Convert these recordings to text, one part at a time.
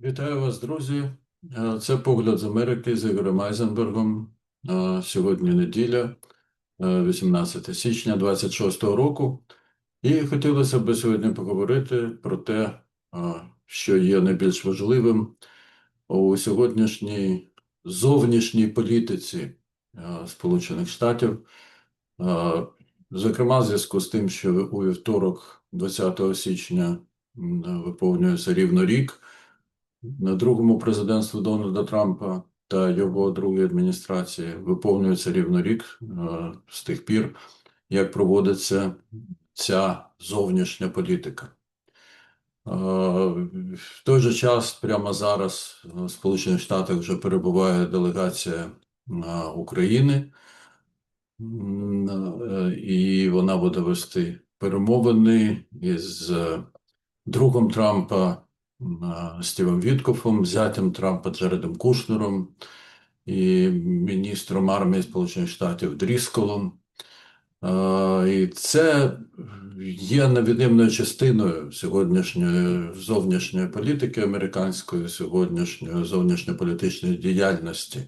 Вітаю вас, друзі. Е, Це погляд з Америки з Ігорем Айзенбергом. Е, Сьогодні неділя, е, 18 січня 26-го року. І хотілося б сьогодні поговорити про те, е, що є найбільш важливим у сьогоднішній зовнішній політиці е, Сполучених Штатів. Е, Зокрема, в зв'язку з тим, що у вівторок, 20 січня, виповнюється рівно рік на другому президентству Дональда Трампа та його другої адміністрації виповнюється рівно рік е, з тих пір, як проводиться ця зовнішня політика. Е, В той же час, прямо зараз, е, в Сполучених Штатах вже перебуває делегація України, і вона буде вести перемовини із другом Трампа Стівом Віткофом, зятем Трампа Джередом Кушнером і міністром армії Сполучених Штатів Дрісколом. І це є невід'ємною частиною сьогоднішньої зовнішньої політики американської, сьогоднішньої зовнішньополітичної діяльності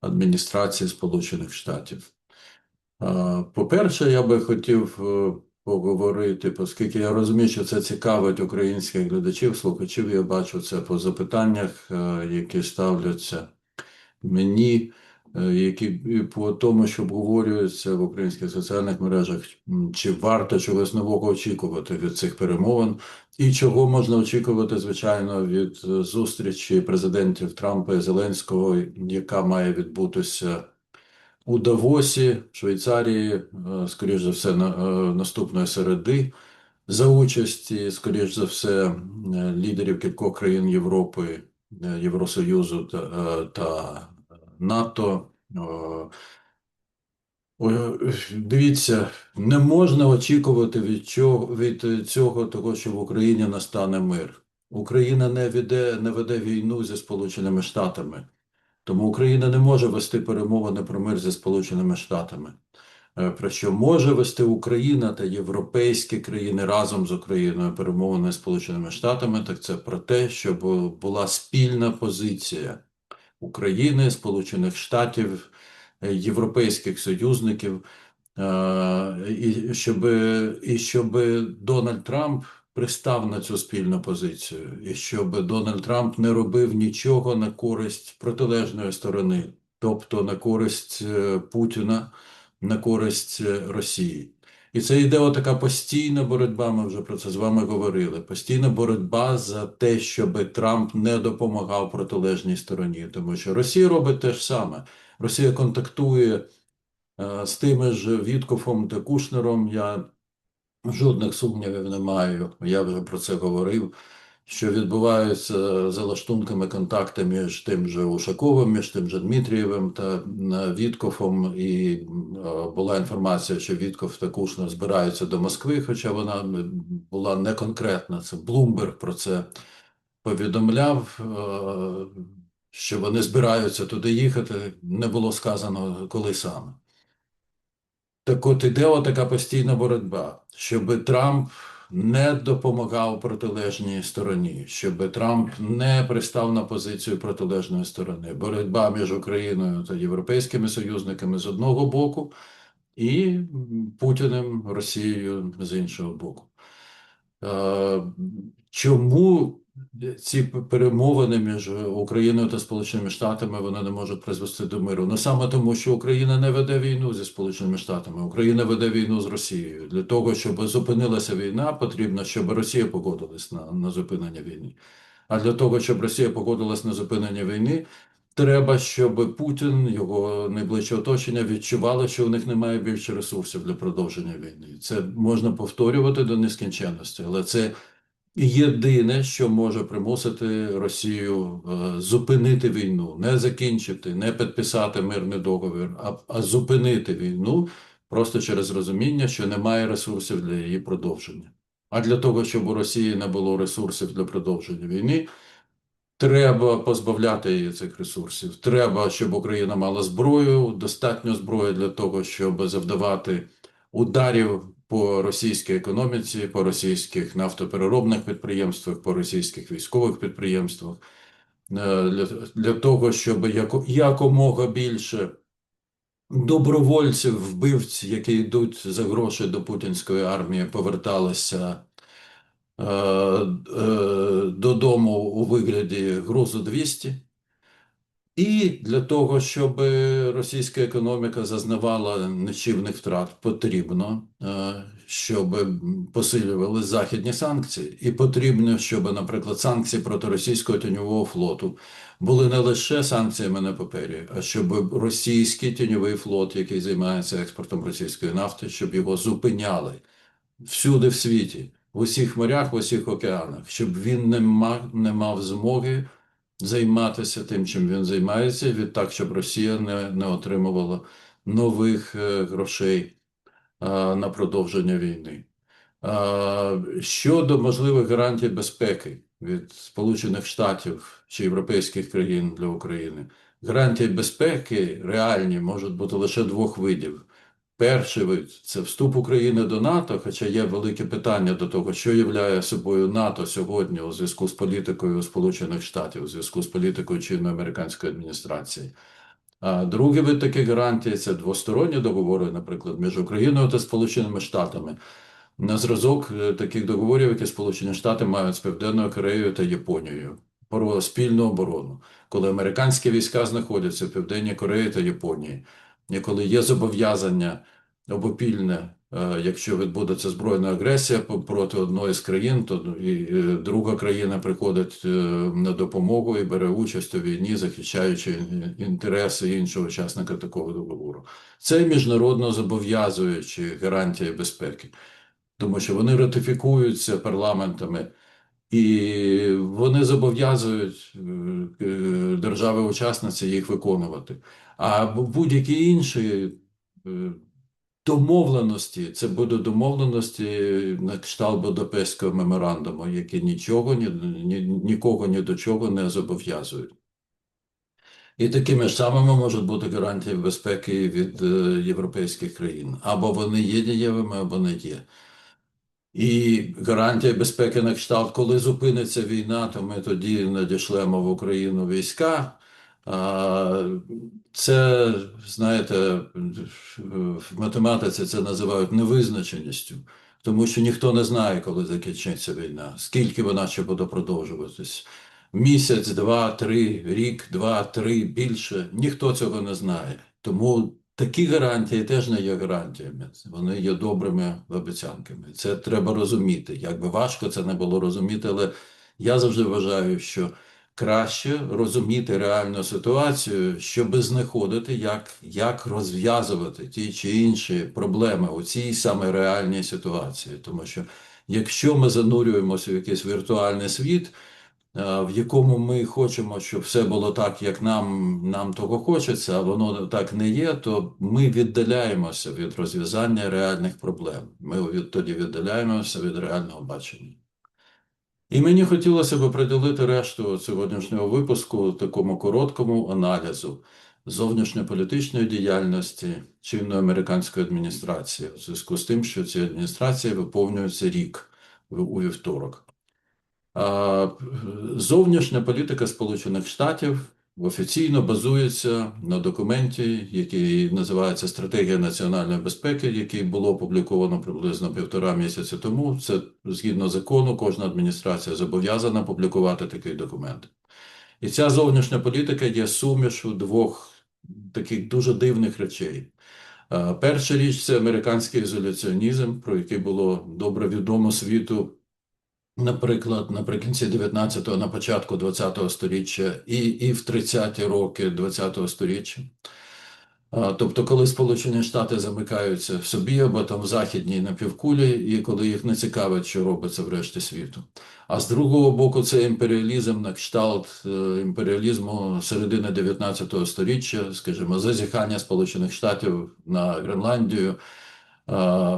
адміністрації Сполучених Штатів. По-перше, я би хотів е, поговорити, оскільки я розумію, що це цікавить українських глядачів, слухачів. Я бачу це по запитаннях, е, які ставляться мені, е, які по тому, що обговорюється в українських соціальних мережах, чи варто чогось нового очікувати від цих перемовин, і чого можна очікувати, звичайно, від е, зустрічі президентів Трампа і Зеленського, яка має відбутися у Давосі, Швейцарії, е, скоріш за все, е, наступної середи, за участі, скоріш за все, е, лідерів кількох країн Європи, Євросоюзу та, та НАТО. Дивіться, не можна очікувати від чого від цього того, що в Україні настане мир. Україна не веде, не веде війну зі Сполученими Штатами. Тому Україна не може вести перемовини про мир зі Сполученими Штатами. Е, Про що може вести Україна та європейські країни разом з Україною перемовини з Сполученими Штатами, так це про те, щоб була спільна позиція України, Сполучених Штатів, європейських союзників, е, і щоб, і щоб Дональд Трамп пристав на цю спільну позицію, і щоб Дональд Трамп не робив нічого на користь протилежної сторони, тобто на користь е, Путіна, на користь е, Росії. І це йде отака постійна боротьба, ми вже про це з вами говорили. Постійна боротьба за те, щоб Трамп не допомагав протилежній стороні, тому що Росія робить те ж саме. Росія контактує е, з тими ж Віткофом та Кушнером. Я Жодних сумнівів не маю. Я вже про це говорив. Що відбуваються за лаштунками контакти між тим же Ушаковим, між тим же Дмитрієвим та е, Віткофом, і е, була інформація, що Вітков та Кушнер збираються до Москви, хоча вона була не конкретна. Це Блумберг про це повідомляв, е, що вони збираються туди їхати. Не було сказано, коли саме. Так от іде отака постійна боротьба, щоб Трамп не допомагав протилежній стороні, щоб Трамп не пристав на позицію протилежної сторони. Боротьба між Україною та європейськими союзниками з одного боку і Путіним, Росією з іншого боку. Е, Чому ці перемовини між Україною та Сполученими Штатами вони не можуть призвести до миру? Ну саме тому, що Україна не веде війну зі Сполученими Штатами, Україна веде війну з Росією. Для того, щоб зупинилася війна, потрібно, щоб Росія погодилась на, на зупинення війни. А для того, щоб Росія погодилась на зупинення війни, треба, щоб Путін, його найближче оточення відчували, що у них немає більше ресурсів для продовження війни. Це можна повторювати до нескінченності, але це єдине, що може примусити Росію е, зупинити війну, не закінчити, не підписати мирний договір, а, а зупинити війну просто через розуміння, що немає ресурсів для її продовження. А для того, щоб у Росії не було ресурсів для продовження війни, треба позбавляти її цих ресурсів. Треба, щоб Україна мала зброю, достатньо зброї для того, щоб завдавати ударів по російській економіці, по російських нафтопереробних підприємствах, по російських військових підприємствах, е, для, для того, щоб яко, якомога більше добровольців, вбивць, які йдуть за гроші до путінської армії, поверталися е, е, додому у вигляді грузу 200. І для того, щоб російська економіка зазнавала нищівних втрат, потрібно, е, щоб посилювали західні санкції. І потрібно, щоб, наприклад, санкції проти російського тіньового флоту були не лише санкціями на папері, а щоб російський тіньовий флот, який займається експортом російської нафти, щоб його зупиняли всюди в світі, в усіх морях, в усіх океанах, щоб він не мав, не мав змоги займатися тим, чим він займається, відтак, щоб Росія не, не отримувала нових е, грошей на продовження війни. Щодо можливих гарантій безпеки від Сполучених Штатів чи європейських країн для України, гарантії безпеки реальні можуть бути лише двох видів. Перший це вступ України до НАТО, хоча є велике питання до того, що являє собою НАТО сьогодні у зв'язку з політикою Сполучених Штатів, у зв'язку з політикою чинної американської адміністрації. А другий вид таких гарантій це двосторонні договори, наприклад, між Україною та Сполученими Штатами. На зразок е, таких договорів, які Сполучені Штати мають з Південною Кореєю та Японією про спільну оборону, коли американські війська знаходяться в Південній Кореї та Японії. Коли є зобов'язання обопільне, е, якщо відбудеться збройна агресія проти одної з країн, то і е, друга країна приходить е, на допомогу і бере участь у війні, захищаючи інтереси іншого учасника такого договору. Це міжнародно зобов'язуючі гарантії безпеки, тому що вони ратифікуються парламентами. І вони зобов'язують держави-учасниці їх виконувати. А будь-які інші е, домовленості, це будуть домовленості на кшталт Будапештського меморандуму, які нічого, ні, ні, нікого ні до чого не зобов'язують. І такими ж самими можуть бути гарантії безпеки від е, європейських країн. Або вони є дієвими, або не є. І гарантія безпеки на кшталт, коли зупиниться війна, то ми тоді надішлемо в Україну війська. Це, знаєте, в математиці це називають невизначеністю, тому що ніхто не знає, коли закінчиться війна, скільки вона ще буде продовжуватись. Місяць, два, три, рік, два, три, більше. Ніхто цього не знає. Тому такі гарантії теж не є гарантіями. Вони є добрими обіцянками. Це треба розуміти. Як би важко це не було розуміти, але я завжди вважаю, що краще розуміти реальну ситуацію, щоб знаходити, як як розв'язувати ті чи інші проблеми у цій саме реальній ситуації. Тому що якщо ми занурюємося в якийсь віртуальний світ, в якому ми хочемо, щоб все було так, як нам нам того хочеться, а воно так не є, то ми віддаляємося від розв'язання реальних проблем. Ми від, тоді віддаляємося від реального бачення. І мені хотілося б приділити решту сьогоднішнього випуску такому короткому аналізу зовнішньополітичної діяльності чинної американської адміністрації у зв'язку з тим, що ця адміністрація виповнюється рік у вівторок. Зовнішня політика Сполучених Штатів офіційно базується на документі, який називається Стратегія національної безпеки, який було опубліковано приблизно півтора місяці тому. Це згідно закону, кожна адміністрація зобов'язана публікувати такий документ. І ця зовнішня політика є сумішу двох таких дуже дивних речей. Перша річ це американський ізоляціонізм, про який було добре відомо світу Наприклад, наприкінці 19-го, на початку 20-го століття і і в 30-ті роки 20-го століття. Тобто, коли Сполучені Штати замикаються в собі або там в західній напівкулі, і коли їх не цікавить, що робиться в решті світу. А з другого боку, це імперіалізм на кшталт е, імперіалізму середини 19 століття, скажімо, зазіхання Сполучених Штатів на Гренландію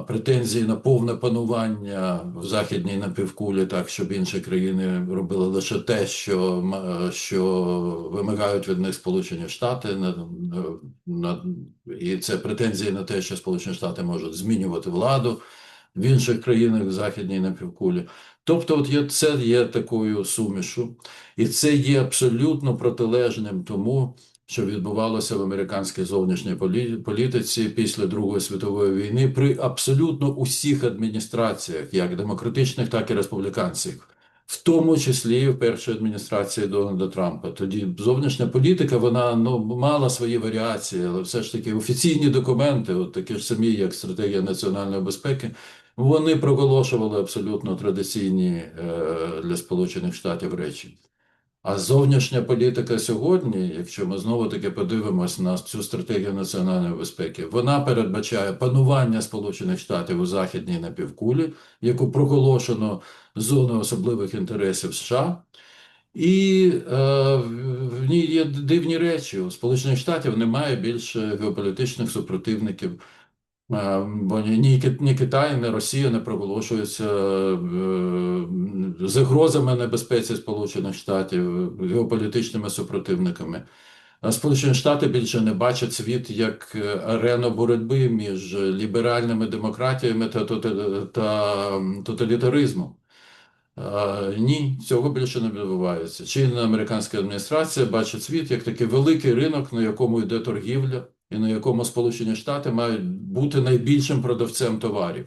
претензії на повне панування в західній напівкулі, так щоб інші країни робили лише те, що, що вимагають від них Сполучені Штати, на, на, і це претензії на те, що Сполучені Штати можуть змінювати владу в інших країнах в західній напівкулі. Тобто, от є, це є такою сумішу, і це є абсолютно протилежним тому, що відбувалося в американській зовнішній політиці після Другої світової війни при абсолютно усіх адміністраціях, як демократичних, так і республіканських. В тому числі в першій адміністрації Дональда Трампа. Тоді зовнішня політика вона ну мала свої варіації, але все ж таки офіційні документи, от такі ж самі, як стратегія національної безпеки, вони проголошували абсолютно традиційні е, для Сполучених Штатів речі. А зовнішня політика сьогодні, якщо ми знову таки подивимось на цю стратегію національної безпеки, вона передбачає панування Сполучених Штатів у західній напівкулі, яку проголошено зоною особливих інтересів США. І е, в ній є дивні речі. У Сполучених Штатів немає більше геополітичних супротивників. Е, Бо ні, ні Ки- Китай, ні Росія не проголошуються е, загрозами небезпеці Сполучених Штатів, геополітичними супротивниками. Сполучені Штати більше не бачать світ як е, арену боротьби між ліберальними демократіями та, та тоталітаризмом. Ні, цього більше не відбувається. Чинна американська адміністрація бачить світ як такий великий ринок, на якому йде торгівля, і на якому Сполучені Штати мають бути найбільшим продавцем товарів.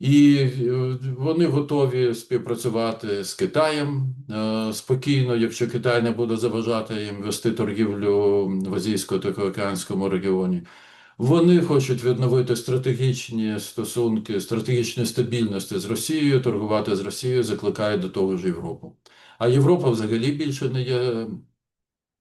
І е, вони готові співпрацювати з Китаєм е, спокійно, якщо Китай не буде заважати їм вести торгівлю в Азійсько-Тихоокеанському регіоні. Вони хочуть відновити стратегічні стосунки, стратегічну стабільність з Росією, торгувати з Росією, закликають до того ж Європу. А Європа взагалі більше не є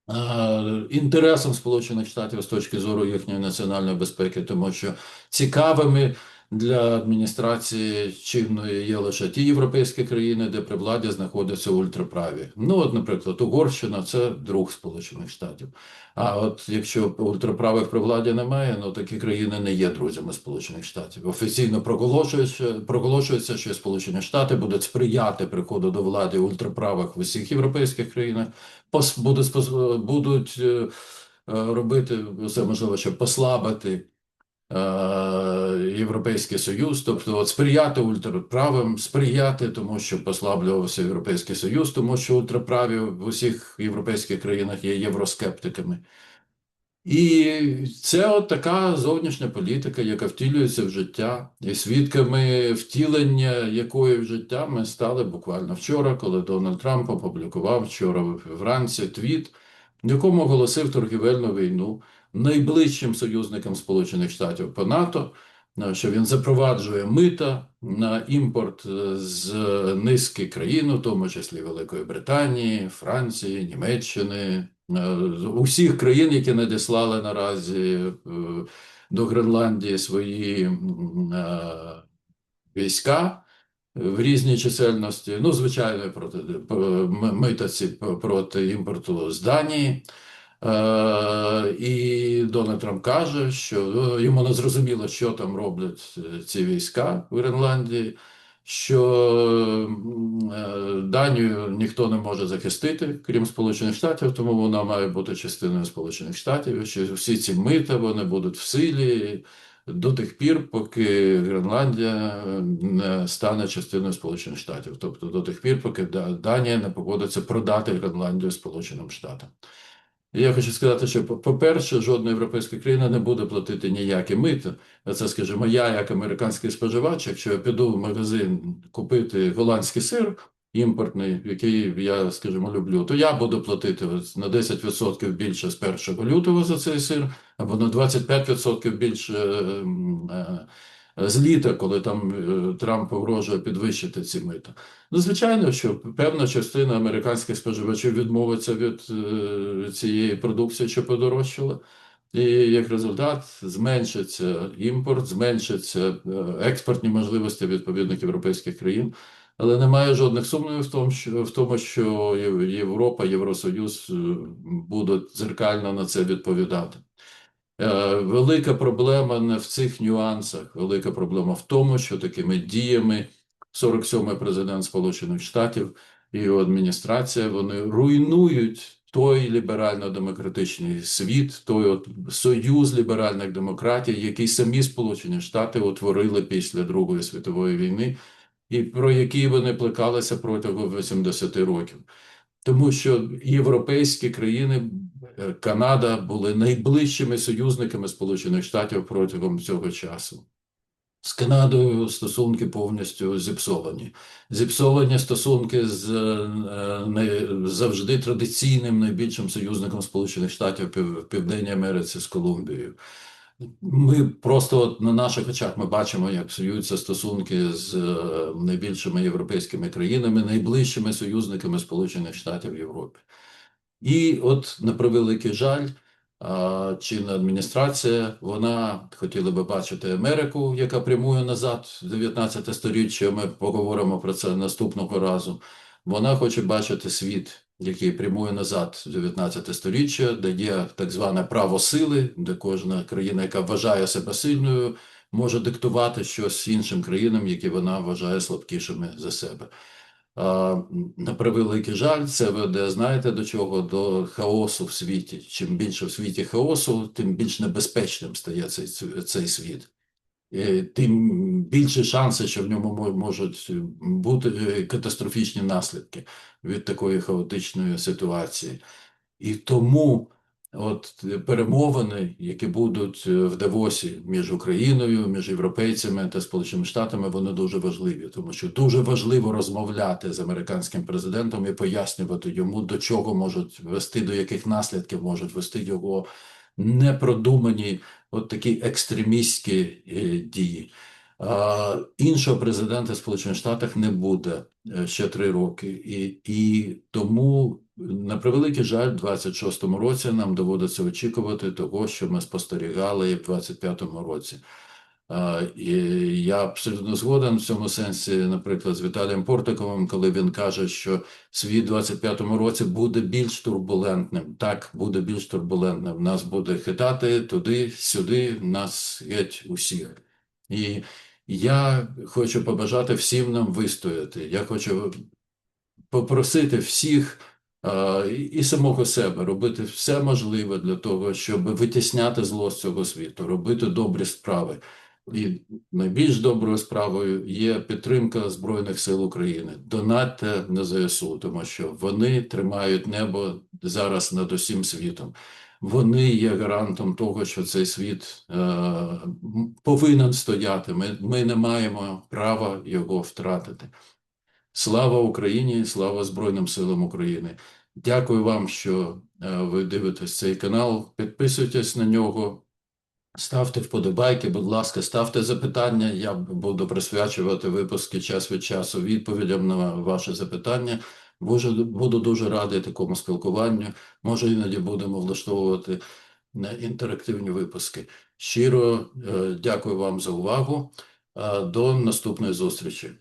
е, інтересом Сполучених Штатів з точки зору їхньої національної безпеки, тому що цікавими для адміністрації чинної є лише ті європейські країни, де при владі знаходяться ультраправі. Ну, от, наприклад, Угорщина це друг Сполучених Штатів. А от якщо ультраправих при владі немає, ну такі країни не є друзями Сполучених Штатів. Офіційно проголошується, проголошується, що Сполучені Штати будуть сприяти приходу до влади ультраправих в усіх європейських країнах, будуть, будуть е, е, робити все можливе, щоб послабити Європейський Союз, тобто от сприяти ультраправим, сприяти тому, що послаблювався Європейський Союз, тому що ультраправі в усіх європейських країнах є євроскептиками. І це от така зовнішня політика, яка втілюється в життя, і свідками втілення якої в життя ми стали буквально вчора, коли Дональд Трамп опублікував вчора вранці твіт, в якому оголосив торгівельну війну найближчим союзникам Сполучених Штатів по НАТО, е, що він запроваджує мита на імпорт е, з низки країн, у тому числі Великої Британії, Франції, Німеччини, е, усіх країн, які надіслали наразі до Гренландії свої війська в різній чисельності. Ну, звичайно, проти п- м- мита ці проти імпорту з Данії. Е, і Дональд Трамп каже, що ну, йому не зрозуміло, що там роблять е, ці війська в Гренландії, що е, Данію ніхто не може захистити, крім Сполучених Штатів, тому вона має бути частиною Сполучених Штатів. Що всі ці мита вони будуть в силі до тих пір, поки Гренландія не стане частиною Сполучених Штатів, тобто до тих пір, поки Да- Данія не погодиться продати Гренландію Сполученим Штатам. Я хочу сказати, що, по- по-перше, жодна європейська країна не буде платити ніякі мита. А Це, скажімо, я, як американський споживач, якщо я піду в магазин купити голландський сир імпортний, який я, скажімо, люблю, то я буду платити на 10% більше з 1 лютого за цей сир, або на 25% більше ем, е, з літа, коли там е, Трамп погрожує підвищити ці мита. Ну, звичайно, що певна частина американських споживачів відмовиться від е, цієї продукції, що подорожчала, і як результат зменшиться імпорт, зменшаться е, експортні можливості відповідних європейських країн. Але немає жодних сумнівів в тому, що в тому, що Європа, Євросоюз будуть дзеркально на це відповідати. Е, Велика проблема не в цих нюансах. Велика проблема в тому, що такими діями 47-й президент Сполучених Штатів і його адміністрація вони руйнують той ліберально-демократичний світ, той от союз ліберальних демократій, який самі Сполучені Штати утворили після Другої світової війни, і про який вони плекалися протягом 80 років. Тому що європейські країни, е, Канада були найближчими союзниками Сполучених Штатів протягом цього часу. З Канадою стосунки повністю зіпсовані. Зіпсовані стосунки з не завжди традиційним найбільшим союзником Сполучених Штатів в Південній Америці з Колумбією. Ми просто на наших очах ми бачимо, як псуються стосунки з е, найбільшими європейськими країнами, найближчими союзниками Сполучених Штатів в Європі. І от на превеликий жаль, чинна адміністрація, вона хотіла би бачити Америку, яка прямує назад в 19 сторіччя. Ми поговоримо про це наступного разу. Вона хоче бачити світ, який прямує назад в 19 сторіччя, де є так зване право сили, де кожна країна, яка вважає себе сильною, може диктувати щось іншим країнам, які вона вважає слабкішими за себе. На превеликий жаль, це веде, знаєте, до чого? До хаосу в світі. Чим більше в світі хаосу, тим більш небезпечним стає цей, цей світ. Е, Тим більше шанси, що в ньому можуть бути е, катастрофічні наслідки від такої хаотичної ситуації. І тому от перемовини, які будуть е, в Давосі між Україною, між європейцями та Сполученими Штатами, вони дуже важливі, тому що дуже важливо розмовляти з американським президентом і пояснювати йому, до чого можуть вести, до яких наслідків можуть вести його непродумані, от такі екстремістські е, дії. Іншого президента Сполучених Штатів не буде е, ще три роки, і, і тому, на превеликий жаль, в 26-му році нам доводиться очікувати того, що ми спостерігали в 25-му році. І я абсолютно згоден в цьому сенсі, наприклад, з Віталієм Портиковим, коли він каже, що світ в 25-му році буде більш турбулентним. Так, буде більш турбулентним. Нас буде хитати туди, сюди, нас геть усіх. І я хочу побажати всім нам вистояти. Я хочу попросити всіх і самого себе робити все можливе для того, щоб витісняти зло з цього світу, робити добрі справи. І найбільш доброю справою є підтримка Збройних сил України. Донатьте на ЗСУ, тому що вони тримають небо зараз над усім світом. Вони є гарантом того, що цей світ е, повинен стояти. Ми, ми не маємо права його втратити. Слава Україні, слава Збройним силам України. Дякую вам, що е, ви дивитесь цей канал. Підписуйтесь на нього, ставте вподобайки, будь ласка, ставте запитання. Я буду присвячувати випуски час від часу відповідям на ваші запитання. Буду, буду дуже радий такому спілкуванню. Може, іноді будемо влаштовувати е, інтерактивні випуски. Щиро е, дякую вам за увагу. Е, До наступної зустрічі.